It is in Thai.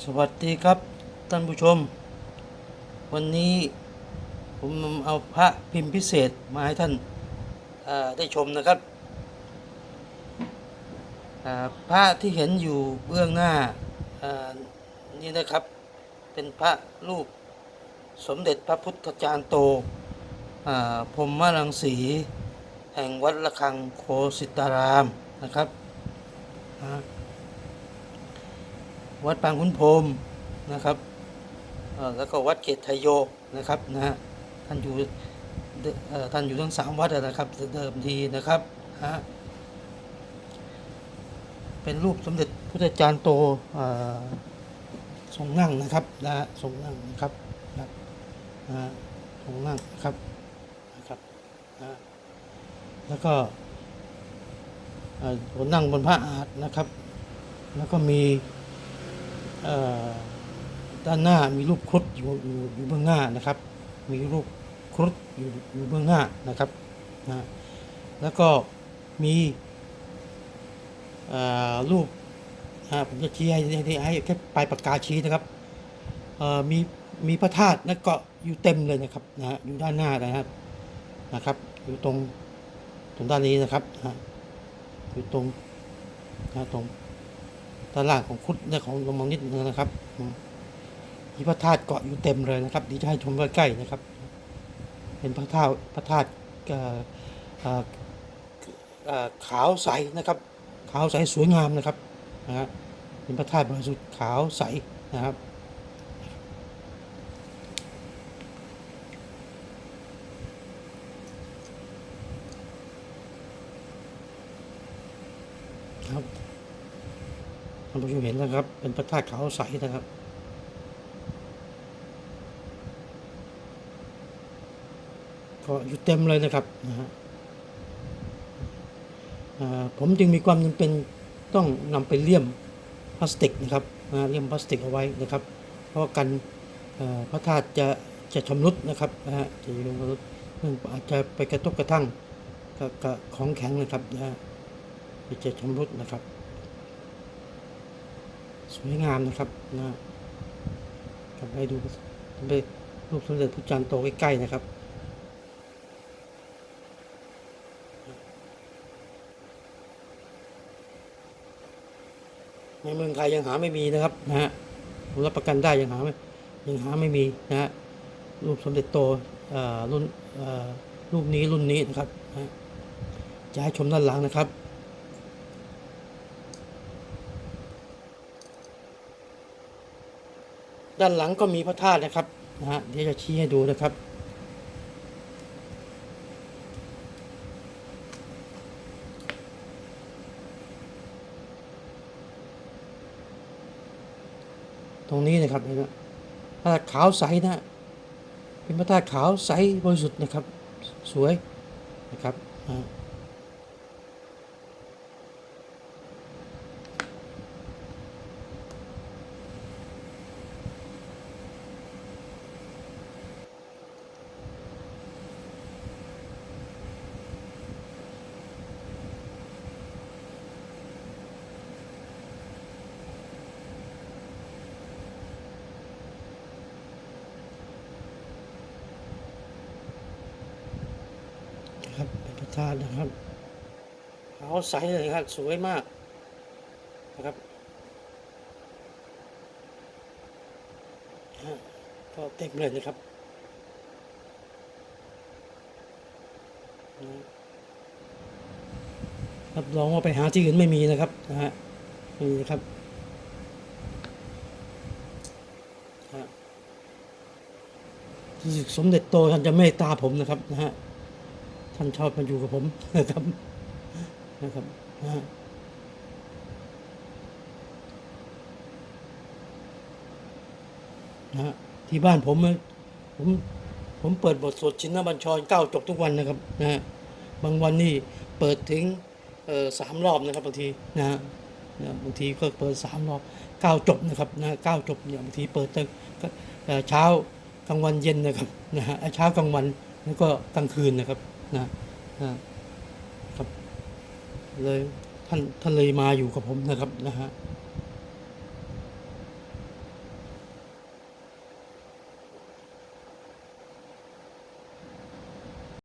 สวัสดีครับท่านผู้ชม วันนี้ผมเอาพระพิมพ์พิเศษมาให้ท่านได้ชมนะครับพระที่เห็นอยู่เบื้องหน้านี่นะครับ เป็นพระรูปสมเด็จพระพุทธจารย์โตพรหมรังสี แห่งวัดระฆังโคสิตารามนะครับ วัดปางขุนพรมนะครับแล้วก็วัดเกตไทโยนะครับนะฮะท่านอยู่ท่านอยู่ทั้งสามวัดอะนะครับเดิมทีนะครับฮะเป็นรูปสมเด็จพุทธจารย์โตทรงนั่งนะครับนะฮะทรงนั่งนะครับนะนะฮะทรงนั่งนะครับนะครับนะฮะแล้วก็อนั่งบนพระอาฏนะครับ แล้วก็มี ด้านหน้ามีรูปครุฑอยู่อยู่อยู่เบื้องหน้านะครับ มีรูปครุฑอยู่อยู่เบื้องหน้านะครับนะแล้วก็มีรูปผมจะชี้ให้ให้ให้แค่ปลายปากกาชี้นะครับมีมีพระธาตุนั่นก็อยู่เต็มเลยนะครับนะอยู่ด้านหน้านะครับนะครับ อยู่ตรงตรงด้านนี้นะครับนะอยู่ตรงนะตรง ด้านล่างของคุดเนี่ยของลงมองนิดนึงนะครับมีพระธาตุเกาะอยู่เต็มเลยนะครับดีจะให้ชมใกล้ๆนะครับ เป็นพระธาตุพระธาตุขาวใสนะครับ ขาวใสสวยงามนะครับนะฮะเป็นพระธาตุบริสุทธิ์ขาวใสนะครับครับ ท่านผู้ชมเห็นนะครับ เป็นพระธาตุขาวใสนะครับก็อยู่เต็มเลยนะครับนะฮะผมจึงมีความจำเป็นต้องนำไปเลี่ยมพลาสติกนะครับเลี่ยมพลาสติกเอาไว้นะครับ เพราะว่ากันพระธาตุจะจะชำรุดนะครับนะฮะจะชำรุดซึ่งอาจจะไปกระทบกระทั่งกับกับของแข็งนะครับนะฮะจะชำรุดนะครับ สวยงามนะครับนะครับให้ดูไปรูปสมเด็จพระจันทร์โตใกล้ๆนะครับในเมืองไทยยังหาไม่มีนะครับนะฮะผมรับประกันได้ยังหาไม่ยังหาไม่มีนะฮะรูปสมเด็จโตอ่อรุ่นอ่อรูปนี้รุ่นนี้นะครับนะฮะจะให้ชมด้านหลังนะครับ ด้านหลังก็มีพระธาตุนะครับนะฮะเดี๋ยวจะชี้ให้ดูนะครับตรงนี้นะครับเห็นไหมพระธาตุขาวใสนะเป็นพระธาตุขาวใสบริสุทธิ์นะครับ สวยนะครับ อ่านะครับเป็นะครับขาวใสเลยครับ สวยมากนะครับก็เต็มเลยนะครับนะรับรองว่าไปหาที่อื่นไม่มีนะครับนะฮะไม่มีนะครับฮะรู้สึกสมเด็จโตท่านจะเมตตาผมนะครับนะฮะ ท่านชอบมาอยู่กับผมนะครับนะครับนะนะที่บ้านผมผมผมเปิดบทสวดชินบัญชรเก้าจบทุกวันนะครับนะฮะบางวันนี่เปิดถึงสามรอบนะครับบางทีนะฮะนะบางทีก็เปิดสามรอบเก้าจบนะครับนะเก้าจบเนี่ยบางทีเปิดตั้งเอ่เช้ากลางวันเย็นนะครับนะฮะเช้ากลางวันแล้วก็กลางคืนนะครับ นะครับเลยท่านท่านเลยมาอยู่กับผมนะครับนะฮะ